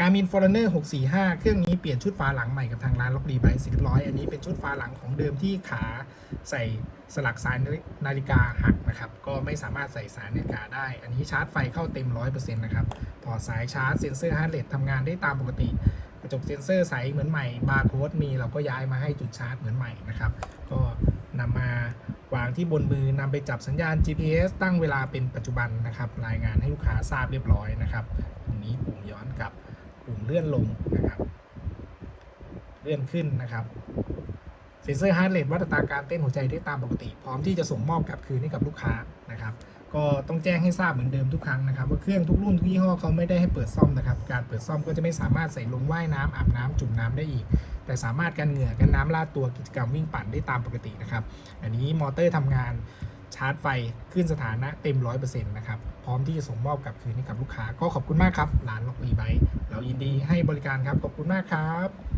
การมินฟอร์เนอร์645 เครื่องนี้เปลี่ยนชุดฝาหลังใหม่กับทางร้านล็อกดีไบสิเรียบร้อยอันนี้เป็นชุดฝาหลังของเดิมที่ขาใส่สลักสายนาฬิกาหักนะครับ ก็ไม่สามารถใส่สายนาฬิกาได้ อันนี้ชาร์จไฟเข้าเต็ม 100%นะครับพอสายชาร์จเซ็นเซอร์ฮาร์ดเรททำงานได้ตามปกติ กระจกเซ็นเซอร์ใสเหมือนใหม่ บาร์โค้ดมีเราก็ย้ายมาให้จุดชาร์จเหมือนใหม่นะครับ ก็นำมาวางที่บนมือนำไปจับสัญญาณ GPS ตั้งเวลาเป็นปัจจุบันนะครับ รายงานให้ลูกค้าทราบเรียบร้อยนะครับ ตรงนี้ปุ่มย้อนกลับ ปุ่มเลื่อนลงนะครับเลื่อนขึ้นนะครับเซ็นเซอร์ฮาร์ดเรทวัดอัตราการเต้นหัวใจได้ตามปกติ พร้อมที่จะส่งมอบกลับคืนให้กับลูกค้านะครับ ก็ต้องแจ้งให้ทราบเหมือนเดิมทุกครั้งนะครับ ว่าเครื่องทุกรุ่นทุกยี่ห้อเขาไม่ได้ให้เปิดซ่อมนะครับ การเปิดซ่อมก็จะไม่สามารถใส่ลงว่ายน้ำอาบน้ำจุ่มน้ำได้อีก แต่สามารถกันเหงื่อกันน้ำลาดตัวกิจกรรมวิ่งปั่นได้ตามปกตินะครับ อันนี้มอเตอร์ทำงานชาร์จไฟขึ้นสถานะเต็ม 100%นะครับ พร้อมที่จะส่งมอบกลับคืนให้กับลูกค้า ก็ขอบคุณมากครับร้านล็อกรีไบเรา ยินดีให้บริการครับ ขอบคุณมากครับ